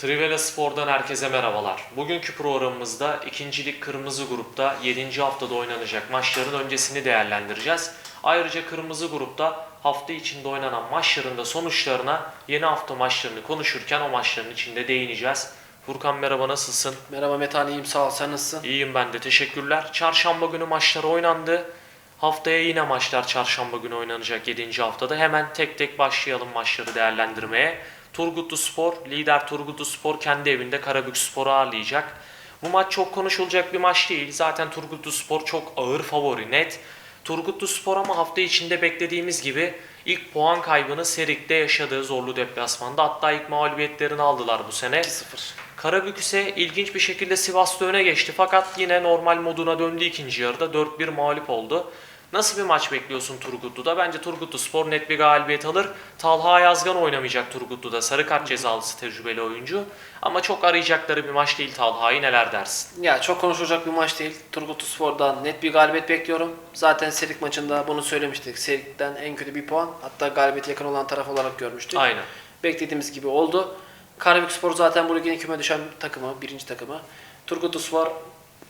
Trivela Spor'dan herkese merhabalar. Bugünkü programımızda ikincilik kırmızı grupta 7. haftada oynanacak maçların öncesini değerlendireceğiz. Ayrıca kırmızı grupta hafta içinde oynanan maçların da sonuçlarına yeni hafta maçlarını konuşurken o maçların içinde değineceğiz. Furkan merhaba nasılsın? Merhaba Metan iyiyim sağ ol sen nasılsın? İyiyim ben de teşekkürler. Çarşamba günü maçlar oynandı. Haftaya yine maçlar çarşamba günü oynanacak 7. haftada. Hemen tek tek başlayalım maçları değerlendirmeye. Turgutlu Spor, lider Turgutlu Spor kendi evinde Karabük Spor'u ağırlayacak. Bu maç çok konuşulacak bir maç değil. Zaten Turgutlu Spor çok ağır favori net. Turgutlu Spor ama hafta içinde beklediğimiz gibi ilk puan kaybını Serik'te yaşadığı zorlu deplasmanda. Hatta ilk mağlubiyetlerini aldılar bu sene. 2-0. Karabük ise ilginç bir şekilde Sivas'ta öne geçti fakat yine normal moduna döndü ikinci yarıda 4-1 mağlup oldu. Nasıl bir maç bekliyorsun Turgutlu'da? Bence Turgutlu Spor net bir galibiyet alır. Talha Yazgan oynamayacak Turgutlu'da. Sarı kart cezalısı tecrübeli oyuncu. Ama çok arayacakları bir maç değil Talha'yı neler dersin? Ya çok konuşulacak bir maç değil. Turgut Spor'dan net bir galibiyet bekliyorum. Zaten Serik maçında bunu söylemiştik. Serik'ten en kötü bir puan. Hatta galibiyete yakın olan taraf olarak görmüştük. Aynen. Beklediğimiz gibi oldu. Karabük Spor zaten bu ligin küme düşen takımı, birinci takımı. Turgut Spor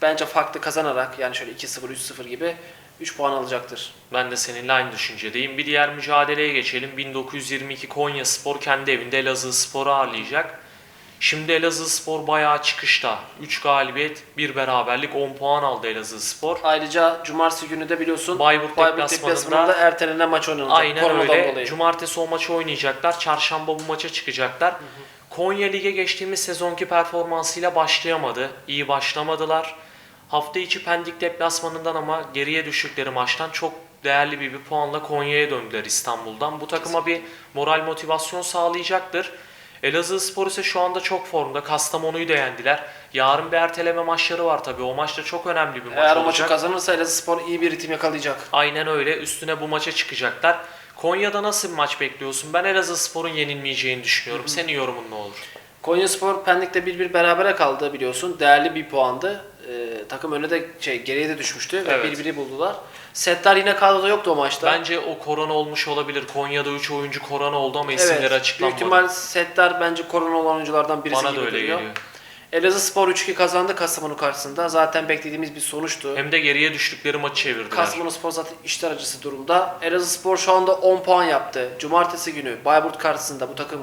bence farklı kazanarak yani şöyle 2-0, 3-0 gibi 3 puan alacaktır. Ben de seninle aynı düşüncedeyim. Bir diğer mücadeleye geçelim. 1922 Konya Spor kendi evinde Elazığ Spor'u ağırlayacak. Şimdi Elazığ Spor bayağı çıkışta. 3 galibiyet, 1 beraberlik, 10 puan aldı Elazığ Spor. Ayrıca cumartesi günü de biliyorsun Bayburt deplasmanında- deplasmanında ertelenen maç oynanacak. Aynen Koronadan öyle. dolayı. Cumartesi o maçı oynayacaklar. Çarşamba bu maça çıkacaklar. Konya Lig'e geçtiğimiz sezonki performansıyla başlayamadı. İyi başlamadılar. Hafta içi Pendik deplasmanından ama geriye düştükleri maçtan çok değerli bir, bir puanla Konya'ya döndüler İstanbul'dan. Bu takıma bir moral motivasyon sağlayacaktır. Elazığ Spor ise şu anda çok formda. Kastamonu'yu da yendiler. Yarın bir erteleme maçları var tabii. O maç da çok önemli bir maç Eğer o olacak. maçı kazanırsa Elazığ Spor iyi bir ritim yakalayacak. Aynen öyle. Üstüne bu maça çıkacaklar. Konya'da nasıl bir maç bekliyorsun? Ben Elazığ Spor'un yenilmeyeceğini düşünüyorum. Senin yorumun ne olur? Konya Spor Pendik'te 1-1 berabere kaldı biliyorsun. Değerli bir puandı. Ee, takım öne de şey geriye de düşmüştü ve Evet. 1-1'i buldular. Setler yine kadroda yoktu o maçta. Bence o korona olmuş olabilir. Konya'da 3 oyuncu korona oldu ama isimleri evet, büyük açıklanmadı. ihtimal Setler bence korona olan oyunculardan birisi Bana da gibi öyle duruyor. geliyor. Elazığ Spor 3-2 kazandı Kastamonu karşısında. Zaten beklediğimiz bir sonuçtu. Hem de geriye düştükleri maçı çevirdiler. Kastamonu Spor zaten işler acısı durumda. Elazığ Spor şu anda 10 puan yaptı. Cumartesi günü Bayburt karşısında bu takım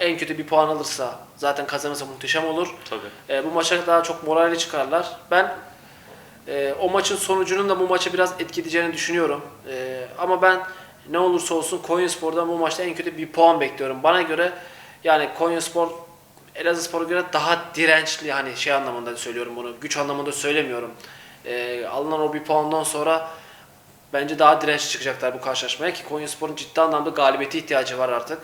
en kötü bir puan alırsa zaten kazanırsa muhteşem olur. Tabii. E, bu maça daha çok moralli çıkarlar. Ben e, o maçın sonucunun da bu maça biraz etkileyeceğini düşünüyorum. E, ama ben ne olursa olsun Konyaspor'dan bu maçta en kötü bir puan bekliyorum. Bana göre yani Konyaspor Elazığspor'a göre daha dirençli hani şey anlamında söylüyorum bunu. Güç anlamında söylemiyorum. E, alınan o bir puandan sonra bence daha dirençli çıkacaklar bu karşılaşmaya ki Konyaspor'un ciddi anlamda galibiyete ihtiyacı var artık.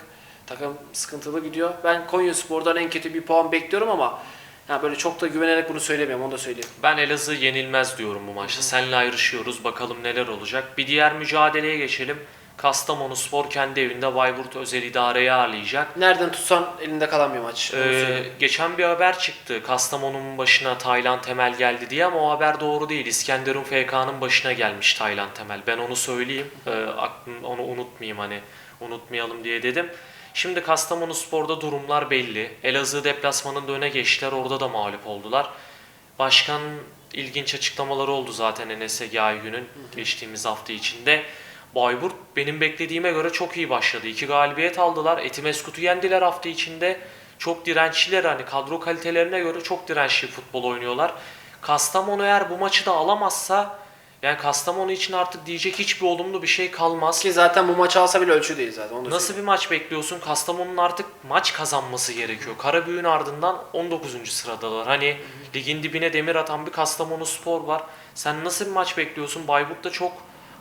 Takım sıkıntılı gidiyor. Ben Konyaspor'dan en kötü bir puan bekliyorum ama yani böyle çok da güvenerek bunu söylemiyorum onu da söyleyeyim. Ben Elazığ yenilmez diyorum bu maçta. Seninle ayrışıyoruz. Bakalım neler olacak. Bir diğer mücadeleye geçelim. Kastamonu Spor kendi evinde Bayburt Özel İdare'yi ağırlayacak. Nereden tutsan elinde kalan bir maç. Ee, geçen bir haber çıktı. Kastamonu'nun başına Taylan Temel geldi diye ama o haber doğru değil. İskenderun FK'nın başına gelmiş Taylan Temel. Ben onu söyleyeyim. Ee, aklım, onu unutmayayım hani. Unutmayalım diye dedim. Şimdi Kastamonu Spor'da durumlar belli. Elazığ deplasmanında öne geçtiler. Orada da mağlup oldular. Başkan ilginç açıklamaları oldu zaten Enes Ege Aygün'ün geçtiğimiz hafta içinde. Bayburt benim beklediğime göre çok iyi başladı. İki galibiyet aldılar. Etimeskut'u yendiler hafta içinde. Çok dirençliler hani kadro kalitelerine göre çok dirençli futbol oynuyorlar. Kastamonu eğer bu maçı da alamazsa yani Kastamonu için artık diyecek hiçbir olumlu bir şey kalmaz. Ki zaten bu maçı alsa bile ölçü değil zaten. Onu Nasıl bir maç bekliyorsun? Kastamonu'nun artık maç kazanması gerekiyor. Karabüğün ardından 19. sıradalar. Hani ligin dibine demir atan bir Kastamonu Spor var. Sen nasıl bir maç bekliyorsun? Bayburt da çok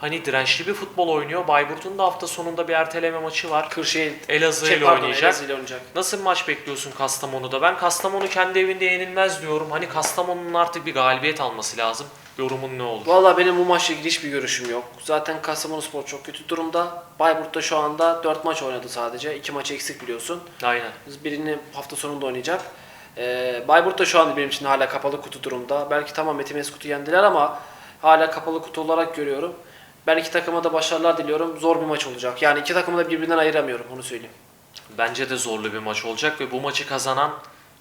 hani dirençli bir futbol oynuyor. Bayburt'un da hafta sonunda bir erteleme maçı var. Kırşehir Elazığ şey, ile pardon, oynayacak. Elazığ ile oynayacak. Nasıl bir maç bekliyorsun Kastamonu'da? Ben Kastamonu kendi evinde yenilmez diyorum. Hani Kastamonu'nun artık bir galibiyet alması lazım. Yorumun ne olur? Valla benim bu maçla ilgili hiçbir görüşüm yok. Zaten Kastamonuspor çok kötü durumda. Bayburt'ta şu anda 4 maç oynadı sadece. 2 maç eksik biliyorsun. Aynen. Birini hafta sonunda oynayacak. Ee, Bayburt da şu anda benim için hala kapalı kutu durumda. Belki tamam Metimeskut'u yendiler ama hala kapalı kutu olarak görüyorum. Ben iki takıma da başarılar diliyorum. Zor bir maç olacak. Yani iki takımı da birbirinden ayıramıyorum onu söyleyeyim. Bence de zorlu bir maç olacak ve bu maçı kazanan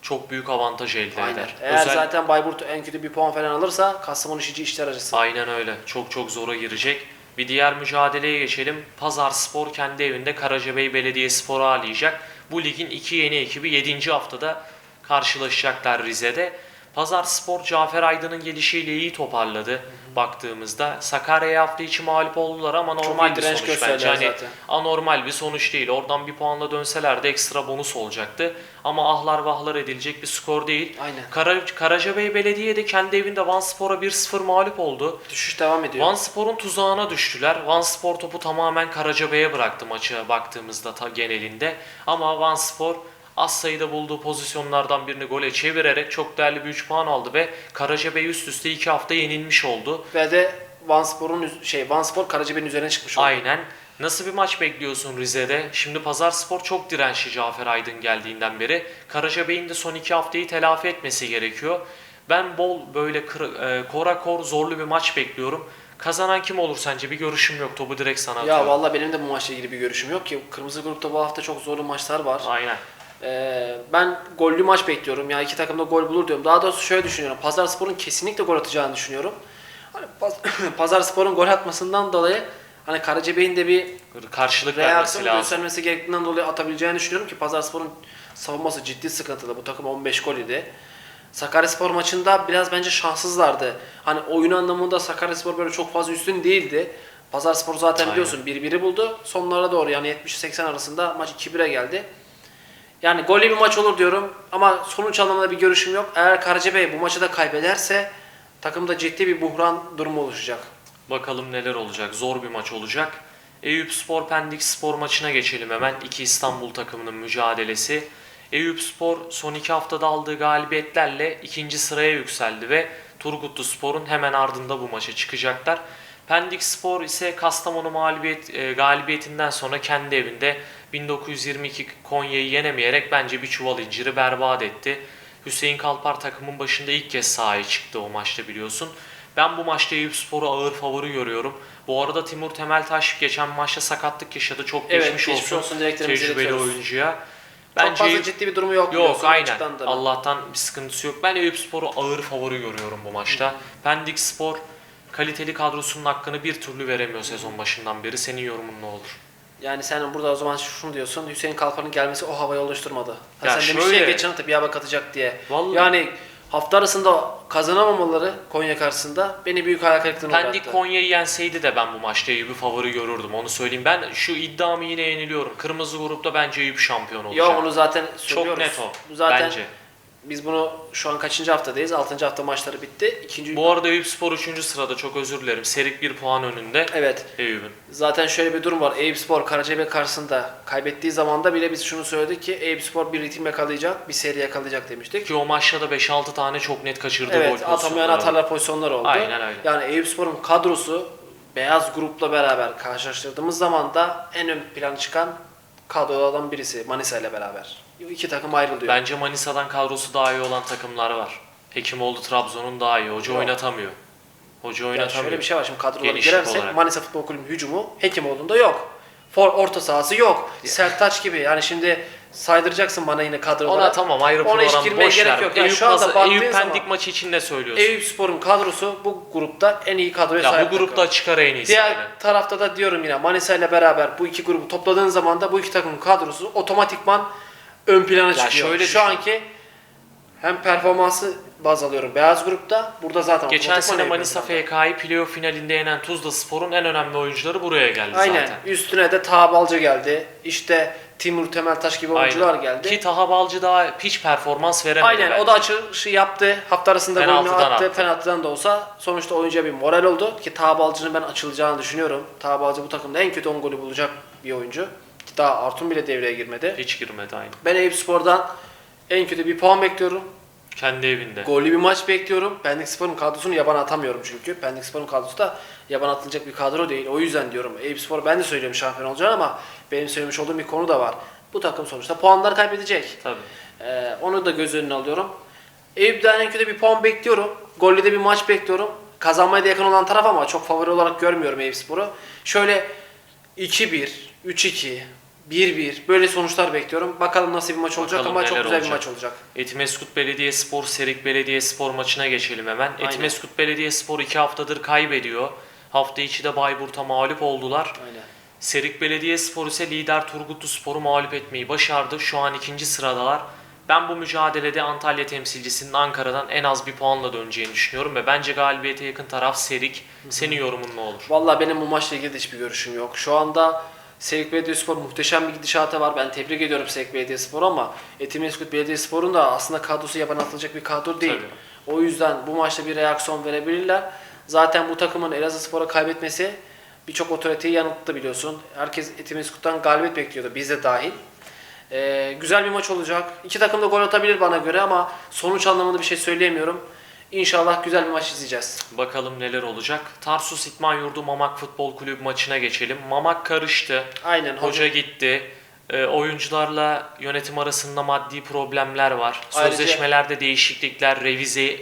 çok büyük avantaj elde Aynen. eder. Eğer Özel- zaten Bayburt en kötü bir puan falan alırsa Kastamonu işici işler acısı. Aynen öyle. Çok çok zora girecek. Bir diğer mücadeleye geçelim. Pazar Spor kendi evinde Karacabey Belediyespor'u ağırlayacak. Bu ligin iki yeni ekibi 7. haftada karşılaşacaklar Rize'de. Pazar Spor Cafer Aydın'ın gelişiyle iyi toparladı baktığımızda. Sakarya'ya hafta içi mağlup oldular ama normal bir sonuç bence. Hani zaten. anormal bir sonuç değil. Oradan bir puanla dönseler de ekstra bonus olacaktı. Ama ahlar vahlar edilecek bir skor değil. Aynen. Kara, Karacabey Belediye de kendi evinde Van Spor'a 1-0 mağlup oldu. Düşüş devam ediyor. Van Spor'un tuzağına düştüler. Van Spor topu tamamen Karacabey'e bıraktı maçı baktığımızda ta genelinde. Ama Van Spor az sayıda bulduğu pozisyonlardan birini gole çevirerek çok değerli bir 3 puan aldı ve Karacabey üst üste 2 hafta yenilmiş oldu. Ve de Van Spor'un üz- şey Van Spor Karacabey'in üzerine çıkmış oldu. Aynen. Nasıl bir maç bekliyorsun Rize'de? Şimdi Pazar Spor çok dirençli Cafer Aydın geldiğinden beri. Karacabey'in de son iki haftayı telafi etmesi gerekiyor. Ben bol böyle kır, e, kora kor zorlu bir maç bekliyorum. Kazanan kim olur sence? Bir görüşüm yok. Topu direkt sana Ya atıyorum. valla benim de bu maçla ilgili bir görüşüm yok ki. Kırmızı grupta bu hafta çok zorlu maçlar var. Aynen. Ee, ben gollü maç bekliyorum. Yani iki takım da gol bulur diyorum. Daha doğrusu şöyle düşünüyorum. Pazar Spor'un kesinlikle gol atacağını düşünüyorum. Hani Paz- Pazar Spor'un gol atmasından dolayı hani Karacabey'in de bir Karşılık vermesi lazım. göstermesi gerektiğinden dolayı atabileceğini düşünüyorum ki Pazar Spor'un savunması ciddi sıkıntılı. Bu takım 15 gol idi. Sakaryaspor maçında biraz bence şanssızlardı. Hani oyun anlamında Sakaryaspor böyle çok fazla üstün değildi. Pazarspor zaten Aynen. biliyorsun 1-1'i buldu. Sonlara doğru yani 70-80 arasında maç 2-1'e geldi. Yani gollü bir maç olur diyorum ama sonuç anlamında bir görüşüm yok. Eğer Karacabey bu maçı da kaybederse takımda ciddi bir buhran durumu oluşacak. Bakalım neler olacak. Zor bir maç olacak. Eyüp Spor Pendik Spor maçına geçelim hemen. İki İstanbul takımının mücadelesi. Eyüp Spor son iki haftada aldığı galibiyetlerle ikinci sıraya yükseldi ve Turgutlu Spor'un hemen ardında bu maça çıkacaklar. Pendik Spor ise Kastamonu mağlubiyet, e, galibiyetinden sonra kendi evinde 1922 Konya'yı yenemeyerek bence bir çuval inciri berbat etti. Hüseyin Kalpar takımın başında ilk kez sahaya çıktı o maçta biliyorsun. Ben bu maçta Eyüp Spor'u ağır favori görüyorum. Bu arada Timur Temeltaş geçen maçta sakatlık yaşadı. Çok Evet, geçmiş, geçmiş olsun, olsun, tecrübeli oyuncuya. Çok fazla ciddi bir durumu yok. Yok aynen. Allah'tan bir sıkıntısı yok. Ben Eyüp Spor'u ağır favori görüyorum bu maçta. Pendik Spor kaliteli kadrosunun hakkını bir türlü veremiyor sezon başından beri. Senin yorumun ne olur? Yani sen burada o zaman şunu diyorsun. Hüseyin Kalpar'ın gelmesi o havayı oluşturmadı. Ha Ya sen demiştin ya şöyle- geçen hafta bir hava katacak diye. Vallahi- Yani hafta arasında kazanamamaları Konya karşısında beni büyük hayal kırıklığına Pendik uğrattı. Konya'yı yenseydi de ben bu maçta Eyüp'ü favori görürdüm. Onu söyleyeyim. Ben şu iddiamı yine yeniliyorum. Kırmızı grupta bence Eyüp şampiyon olacak. Ya onu zaten Çok söylüyoruz. net o. Bu Zaten bence. Biz bunu şu an kaçıncı haftadayız? Altıncı hafta maçları bitti. İkinci Bu arada Eyüp Spor 3. sırada çok özür dilerim. Serik bir puan önünde Evet. Eyüp'ün. Zaten şöyle bir durum var. Eyüp Spor Karacabey karşısında kaybettiği zaman da bile biz şunu söyledik ki Eyüp Spor bir ritim yakalayacak, bir seri yakalayacak demiştik. Ki o maçta da 5-6 tane çok net kaçırdığı gol Evet, pozisyonları atamayan atarlar pozisyonlar oldu. Aynen öyle. Yani Eyüpspor'un kadrosu beyaz grupla beraber karşılaştırdığımız zaman da en ön plana çıkan kadrolardan birisi Manisa ile beraber. İki takım ayrılıyor. Bence Manisa'dan kadrosu daha iyi olan takımlar var. Hekimoğlu Trabzon'un daha iyi. Hoca Yok. oynatamıyor. Hoca yani oynatamıyor. şöyle bir şey var şimdi kadrolara Genişlik girersek olarak. Manisa Futbol Kulübü hücumu Hekimoğlu'nda yok. For orta sahası yok. Sertaç gibi yani şimdi saydıracaksın bana yine kadroları. Ona tamam ayrı Ona hiç program girmeye boş gerek ver. yok. Yani Eyüp, şu anda Pazar- baktığın Eyüp zaman- Pendik maçı için ne söylüyorsun? Eyüp Spor'un kadrosu bu grupta en iyi kadroya ya sahip bu grupta takım. açık ara en iyisi. Diğer aynen. tarafta da diyorum yine Manisa ile beraber bu iki grubu topladığın zaman da bu iki takımın kadrosu otomatikman ön plana çıkıyor. şöyle Şu düşün. anki hem performansı baz alıyorum beyaz grupta. Burada zaten Geçen sene Manisa. FK'yı playoff finalinde yenen Tuzla Spor'un en önemli oyuncuları buraya geldi Aynen. zaten. Üstüne de Taha Balcı geldi. İşte Timur Temeltaş gibi oyuncular geldi. Ki Taha Balcı daha hiç performans veremedi. Aynen bence. o da açılışı yaptı. Hafta arasında golünü attı. attı. Penaltıdan da olsa sonuçta oyuncuya bir moral oldu. Ki Taha Balcı'nın ben açılacağını düşünüyorum. Taha Balcı bu takımda en kötü 10 golü bulacak bir oyuncu. Daha Artun bile devreye girmedi. Hiç girmedi aynı. Ben Eyüp Spor'dan en kötü bir puan bekliyorum. Kendi evinde. Gollü bir maç bekliyorum. Pendik Spor'un kadrosunu yaban atamıyorum çünkü. Pendik Spor'un kadrosu da yaban atılacak bir kadro değil. O yüzden diyorum Eyüp Spor ben de söylüyorum şampiyon olacağını ama benim söylemiş olduğum bir konu da var. Bu takım sonuçta puanlar kaybedecek. Tabii. Ee, onu da göz önüne alıyorum. Eyüp'ten en kötü bir puan bekliyorum. Gollü de bir maç bekliyorum. Kazanmaya da yakın olan taraf ama çok favori olarak görmüyorum Eyüp Spor'u. Şöyle 2-1, 3-2, 1-1 böyle sonuçlar bekliyorum. Bakalım nasıl bir maç olacak Bakalım ama çok neler güzel bir olacak. maç olacak. Etimeskut Belediyespor, Serik Belediyespor maçına geçelim hemen. Aynen. Etimeskut Belediyespor 2 haftadır kaybediyor. Hafta içi de Bayburt'a mağlup oldular. Aynen. Serik Belediyespor ise lider Turgutlu Spor'u mağlup etmeyi başardı. Şu an ikinci sıradalar. Ben bu mücadelede Antalya temsilcisinin Ankara'dan en az bir puanla döneceğini düşünüyorum ve bence galibiyete yakın taraf Serik. Senin yorumun ne olur? Vallahi benim bu maçla ilgili de hiçbir görüşüm yok. Şu anda Sevik Belediyespor muhteşem bir gidişatı var. Ben tebrik ediyorum Sevik Belediyespor ama Etimeskut Belediyespor'un da aslında kadrosu yaban atılacak bir kadro değil. O yüzden bu maçta bir reaksiyon verebilirler. Zaten bu takımın Elazığspor'a kaybetmesi birçok otoriteyi yanılttı biliyorsun. Herkes Etimeskut'tan galibiyet bekliyordu. Biz de dahil. Ee, güzel bir maç olacak. İki takım da gol atabilir bana göre ama sonuç anlamında bir şey söyleyemiyorum. İnşallah güzel bir maç izleyeceğiz. Bakalım neler olacak. Tarsus İtman Yurdu Mamak Futbol Kulübü maçına geçelim. Mamak karıştı. Aynen. Hoca gitti. Ee, oyuncularla yönetim arasında maddi problemler var. Ayrıca- Sözleşmelerde değişiklikler, revize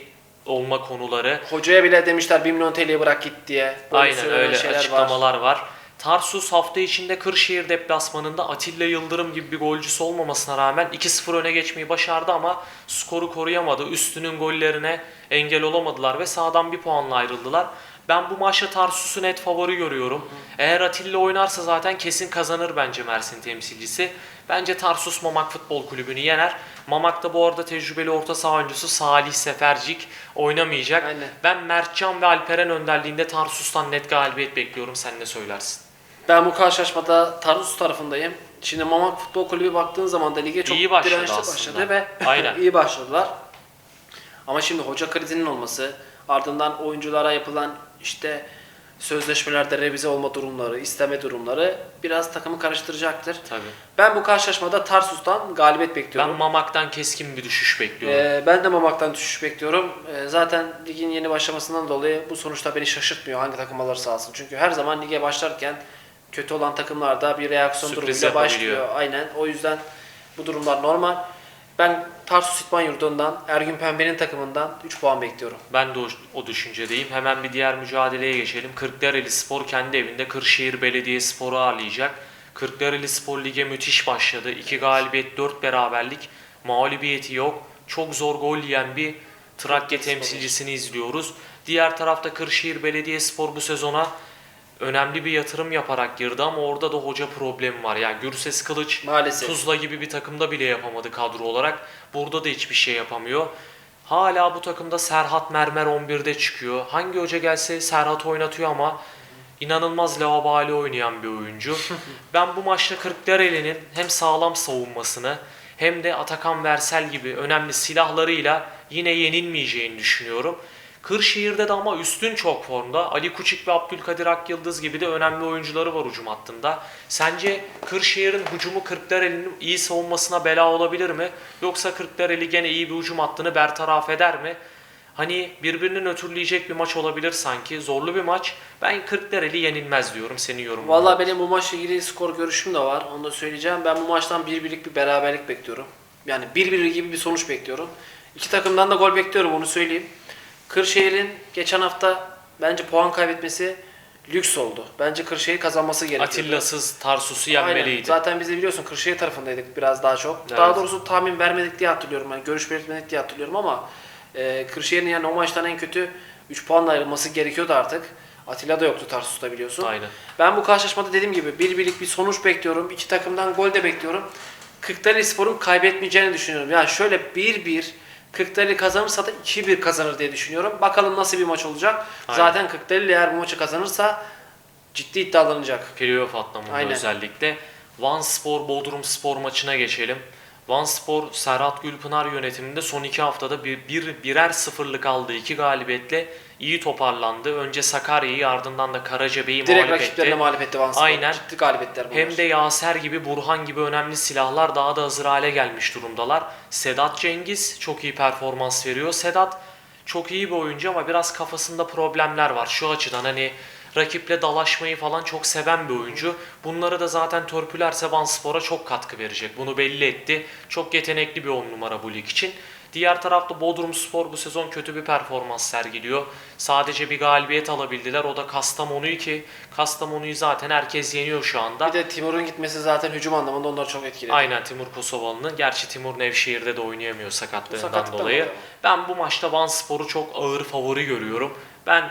olma konuları. Hocaya bile demişler 1 milyon TL'yi bırak git diye. Böyle Aynen söylenen öyle şeyler var. açıklamalar var. Tarsus hafta içinde Kırşehir deplasmanında Atilla Yıldırım gibi bir golcüsü olmamasına rağmen 2-0 öne geçmeyi başardı ama skoru koruyamadı. Üstünün gollerine engel olamadılar ve sağdan bir puanla ayrıldılar. Ben bu maçta Tarsus'u net favori görüyorum. Eğer Atilla oynarsa zaten kesin kazanır bence Mersin temsilcisi. Bence Tarsus Mamak Futbol Kulübü'nü yener. Mamak'ta bu arada tecrübeli orta saha oyuncusu Salih Sefercik oynamayacak. Aynen. Ben Mertcan ve Alperen önderliğinde Tarsus'tan net galibiyet bekliyorum. Sen ne söylersin? Ben bu karşılaşmada Tarsus tarafındayım. Şimdi Mamak Futbol Kulübü baktığın zaman da lige çok İyi başladı dirençli aslında. başladı ve Aynen. iyi başladılar. Ama şimdi hoca krizinin olması, ardından oyunculara yapılan işte sözleşmelerde revize olma durumları, isteme durumları biraz takımı karıştıracaktır. Tabii. Ben bu karşılaşmada Tarsus'tan galibiyet bekliyorum. Ben Mamak'tan keskin bir düşüş bekliyorum. Ee, ben de Mamak'tan düşüş bekliyorum. Ee, zaten ligin yeni başlamasından dolayı bu sonuçta beni şaşırtmıyor hangi takım alırsa alsın. Çünkü her zaman lige başlarken kötü olan takımlarda bir reaksiyon Sürpriz durumuyla başlıyor. Aynen. O yüzden bu durumlar normal. Ben Tarsus İtman Yurdu'ndan, Ergün Pembe'nin takımından 3 puan bekliyorum. Ben de o, o düşüncedeyim. Hemen bir diğer mücadeleye geçelim. Kırklareli Spor kendi evinde Kırşehir Belediyespor'u ağırlayacak. Kırklareli Spor lige müthiş başladı. 2 galibiyet, 4 beraberlik. Mağlubiyeti yok. Çok zor gol yiyen bir Trakya temsilcisini izliyoruz. Diğer tarafta Kırşehir Belediyespor bu sezona önemli bir yatırım yaparak girdi ama orada da hoca problemi var. Yani Gürses Kılıç Maalesef. Tuzla gibi bir takımda bile yapamadı kadro olarak. Burada da hiçbir şey yapamıyor. Hala bu takımda Serhat Mermer 11'de çıkıyor. Hangi hoca gelse Serhat oynatıyor ama inanılmaz lavabali oynayan bir oyuncu. ben bu maçta Kırklareli'nin hem sağlam savunmasını hem de Atakan Versel gibi önemli silahlarıyla yine yenilmeyeceğini düşünüyorum. Kırşehir'de de ama üstün çok formda. Ali Kuçik ve Abdülkadir Akyıldız gibi de önemli oyuncuları var hücum hattında. Sence Kırşehir'in hücumu Kırklareli'nin iyi savunmasına bela olabilir mi? Yoksa Kırklareli gene iyi bir hücum hattını bertaraf eder mi? Hani birbirini nötrleyecek bir maç olabilir sanki. Zorlu bir maç. Ben Kırklareli yenilmez diyorum. Senin yorumun. Vallahi benim bu maçla ilgili skor görüşüm de var. Onu da söyleyeceğim. Ben bu maçtan 1-1'lik bir beraberlik bekliyorum. Yani 1-1 gibi bir sonuç bekliyorum. İki takımdan da gol bekliyorum onu söyleyeyim. Kırşehir'in geçen hafta bence puan kaybetmesi lüks oldu. Bence Kırşehir kazanması gerekiyordu. Atilla'sız Tarsus'u Aynen. yenmeliydi. Zaten biz de biliyorsun Kırşehir tarafındaydık biraz daha çok. Evet. Daha doğrusu tahmin vermedik diye hatırlıyorum. Yani görüş belirtmedik diye hatırlıyorum ama e, Kırşehir'in yani o maçtan en kötü 3 puanla ayrılması gerekiyordu artık. Atilla da yoktu Tarsus'ta biliyorsun. Aynen. Ben bu karşılaşmada dediğim gibi bir birlik bir sonuç bekliyorum. İki takımdan gol de bekliyorum. Kırklareli Spor'un kaybetmeyeceğini düşünüyorum. Yani şöyle 1-1 Kırklareli kazanırsa da 2-1 kazanır diye düşünüyorum. Bakalım nasıl bir maç olacak. Aynen. Zaten Kırklareli eğer bu maçı kazanırsa ciddi iddialanacak. Playoff atlamında Aynen. özellikle. Van Spor Bodrum Spor maçına geçelim. Van Spor Serhat Gülpınar yönetiminde son iki haftada bir, bir birer sıfırlık aldığı iki galibiyetle iyi toparlandı. Önce Sakarya'yı ardından da Karacabey'i Direkt mağlup rakiplerine etti. mağlup etti Van Spor. Aynen. Ciddi galibiyetler bunlar. Hem de Yaser gibi, Burhan gibi önemli silahlar daha da hazır hale gelmiş durumdalar. Sedat Cengiz çok iyi performans veriyor. Sedat çok iyi bir oyuncu ama biraz kafasında problemler var. Şu açıdan hani rakiple dalaşmayı falan çok seven bir oyuncu. Bunları da zaten törpülerse Van Spor'a çok katkı verecek. Bunu belli etti. Çok yetenekli bir on numara bu lig için. Diğer tarafta Bodrum Spor bu sezon kötü bir performans sergiliyor. Sadece bir galibiyet alabildiler. O da Kastamonu'yu ki Kastamonu'yu zaten herkes yeniyor şu anda. Bir de Timur'un gitmesi zaten hücum anlamında onları çok etkiledi. Aynen Timur Kosovalı'nın. Gerçi Timur Nevşehir'de de oynayamıyor sakatlığından dolayı. Ben bu maçta Van Spor'u çok ağır favori görüyorum. Ben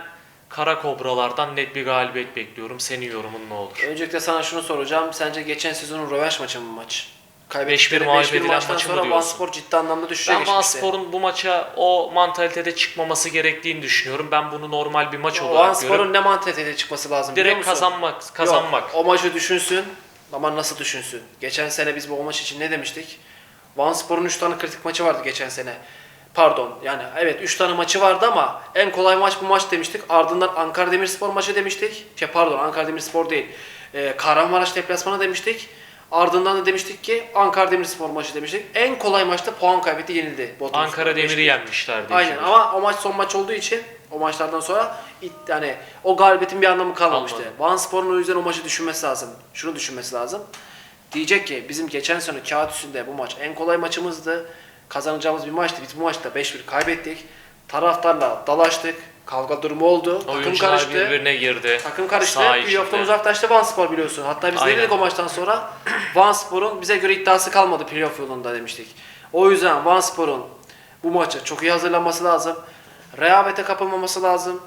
Kara Kobralardan net bir galibiyet bekliyorum. Senin yorumun ne olur? Öncelikle sana şunu soracağım. Sence geçen sezonun rövanş maçı mı maç? 5-1 mağlup edilen maçtan maçı mı sonra diyorsun? Ciddi anlamda düşüşe Ben geçmişti. Spor'un bu maça o mantalitede çıkmaması gerektiğini düşünüyorum. Ben bunu normal bir maç olarak görüyorum. ne mantalitede çıkması lazım biliyor Direkt musun? kazanmak, kazanmak. Yok, o maçı düşünsün ama nasıl düşünsün? Geçen sene biz bu o maç için ne demiştik? Van Spor'un 3 tane kritik maçı vardı geçen sene. Pardon yani evet 3 tane maçı vardı ama en kolay maç bu maç demiştik. Ardından Ankara Demirspor maçı demiştik. Şey pardon Ankara Demirspor değil. Ee, Kahramanmaraş deplasmanı demiştik. Ardından da demiştik ki Ankara Demirspor maçı demiştik. En kolay maçta puan kaybetti yenildi. Bodrum Ankara Spor. Demir'i yenmişlerdi. Aynen ama o maç son maç olduğu için o maçlardan sonra it, yani o galibiyetin bir anlamı kalmamıştı. Kalmadı. Van Spor'un o yüzden o maçı düşünmesi lazım. Şunu düşünmesi lazım. Diyecek ki bizim geçen sene kağıt üstünde bu maç en kolay maçımızdı. Kazanacağımız bir maçtı. Biz bu maçta 5-1 kaybettik. Taraftarla dalaştık. Kavga durumu oldu. Takım Oyuncular karıştı. birbirine girdi. Takım karıştı. Saha Playoff'tan içinde. uzaklaştı Van Spor biliyorsun. Hatta biz ne Aynen. dedik o maçtan sonra? Van Spor'un bize göre iddiası kalmadı playoff yolunda demiştik. O yüzden Van Spor'un bu maça çok iyi hazırlanması lazım. Rehavete kapılmaması lazım.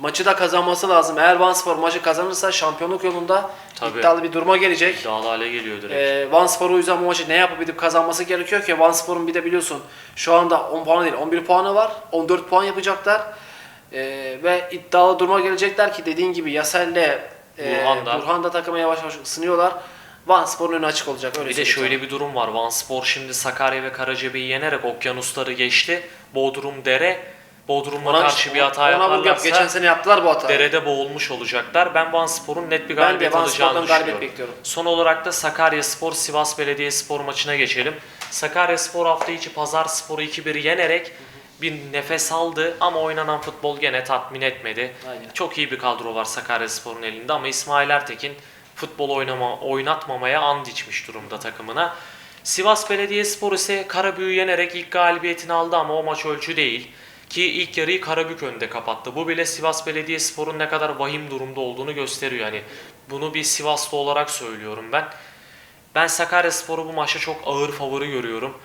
Maçı da kazanması lazım. Eğer Van Spor maçı kazanırsa şampiyonluk yolunda Tabii. iddialı bir duruma gelecek. İddialı hale geliyor direkt. Ee, Van Spor o yüzden bu maçı ne yapıp edip kazanması gerekiyor ki Van Spor'un bir de biliyorsun şu anda 10 puanı değil 11 puanı var. 14 puan yapacaklar. Ee, ve iddialı duruma gelecekler ki dediğin gibi Yasel'le e, Burhan da. Burhan da takıma yavaş yavaş ısınıyorlar. Van Spor'un önü açık olacak. Öyle Bir de şöyle bir durum var. Van Spor şimdi Sakarya ve Karacabey'i yenerek okyanusları geçti. Bodrum Dere. Bodrum'a sana. karşı bir hata ona vurgu yap. yaparlarsa Geçen sene yaptılar bu hatayı. derede boğulmuş olacaklar. Ben Van Spor'un net bir galibiyet alacağını düşünüyorum. bekliyorum. Son olarak da Sakarya Spor Sivas Belediyespor maçına geçelim. Sakarya Spor hafta içi Pazar Spor'u 2-1 yenerek bir nefes aldı ama oynanan futbol gene tatmin etmedi. Aynen. Çok iyi bir kadro var Sakarya Spor'un elinde ama İsmail Ertekin futbol oynama, oynatmamaya and içmiş durumda takımına. Sivas Belediyespor ise Karabük'ü yenerek ilk galibiyetini aldı ama o maç ölçü değil. Ki ilk yarıyı Karabük önde kapattı. Bu bile Sivas Belediyespor'un ne kadar vahim durumda olduğunu gösteriyor. Yani bunu bir Sivaslı olarak söylüyorum ben. Ben Sakaryaspor'u bu maçta çok ağır favori görüyorum.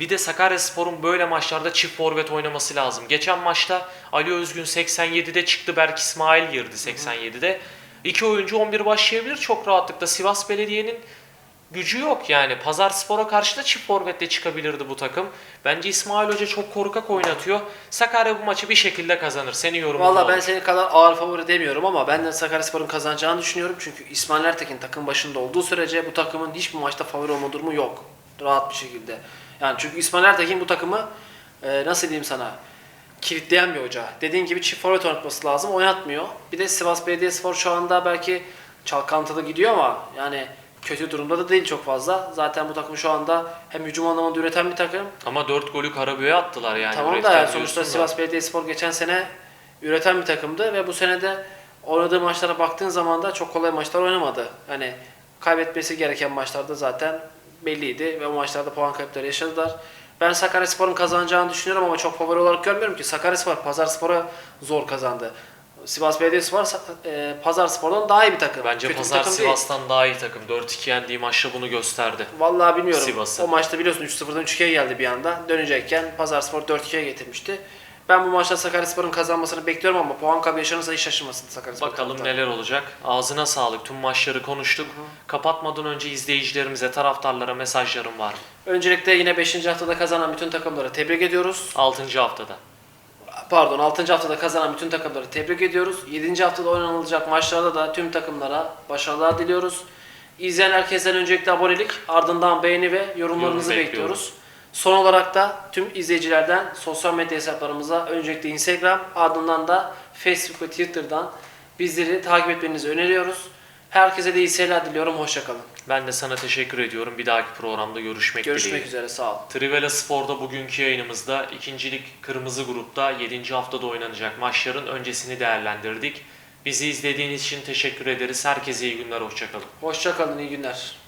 Bir de Sakaryaspor'un böyle maçlarda çift forvet oynaması lazım. Geçen maçta Ali Özgün 87'de çıktı, Berk İsmail girdi 87'de. İki oyuncu 11 başlayabilir çok rahatlıkla. Sivas Belediye'nin gücü yok yani. Pazar Spor'a karşı da çift forvetle çıkabilirdi bu takım. Bence İsmail Hoca çok korkak oynatıyor. Sakarya bu maçı bir şekilde kazanır. Senin yorumun Valla ben senin kadar ağır favori demiyorum ama ben de Sakaryaspor'un kazanacağını düşünüyorum. Çünkü İsmail Ertekin takım başında olduğu sürece bu takımın hiçbir maçta favori olma durumu yok. Rahat bir şekilde. Yani çünkü İsmail Ertekin bu takımı e, nasıl diyeyim sana kilitleyen bir hoca. Dediğin gibi çift forvet oynatması lazım. Oynatmıyor. Bir de Sivas Belediyespor şu anda belki çalkantılı gidiyor ama yani kötü durumda da değil çok fazla. Zaten bu takım şu anda hem hücum anlamında üreten bir takım Ama 4 golü Karabük'e attılar yani. tamam da yani sonuçta da. Sivas Belediyespor geçen sene üreten bir takımdı ve bu sene de oynadığı maçlara baktığın zaman da çok kolay maçlar oynamadı. Hani kaybetmesi gereken maçlarda zaten belliydi ve o maçlarda puan kayıpları yaşadılar. Ben Sakaryaspor'un kazanacağını düşünüyorum ama çok favori olarak görmüyorum ki Sakaryaspor Pazarspor'a zor kazandı. Sivas Belediyespor e, Pazarspor'dan daha iyi bir takım. Bence Kötü Pazar takım değil. Sivas'tan daha iyi takım. 4-2 yendiği maçta bunu gösterdi. Vallahi bilmiyorum. Sivas'ı. O maçta biliyorsun 3-0'dan 3-2'ye geldi bir anda. Dönecekken Pazarspor 4-2'ye getirmişti. Ben bu maçta Sakaryaspor'un kazanmasını bekliyorum ama puan kaybı yaşanırsa hiç şaşırmasın Sakaryaspor. Bakalım taraftarı. neler olacak. Ağzına sağlık. Tüm maçları konuştuk. Kapatmadan önce izleyicilerimize, taraftarlara mesajlarım var. Öncelikle yine 5. haftada kazanan bütün takımları tebrik ediyoruz. 6. haftada. Pardon 6. haftada kazanan bütün takımları tebrik ediyoruz. 7. haftada oynanılacak maçlarda da tüm takımlara başarılar diliyoruz. İzleyen herkesten öncelikle abonelik, ardından beğeni ve yorumlarınızı Yorum bekliyoruz. bekliyoruz. Son olarak da tüm izleyicilerden sosyal medya hesaplarımıza öncelikle Instagram, ardından da Facebook ve Twitter'dan bizleri takip etmenizi öneriyoruz. Herkese de iyi seyirler diliyorum. Hoşçakalın. Ben de sana teşekkür ediyorum. Bir dahaki programda görüşmek, Görüşmek dileğiyle. üzere. Sağ ol. Trivela Spor'da bugünkü yayınımızda ikincilik kırmızı grupta 7. haftada oynanacak maçların öncesini değerlendirdik. Bizi izlediğiniz için teşekkür ederiz. Herkese iyi günler, hoşçakalın. Hoşçakalın. iyi günler.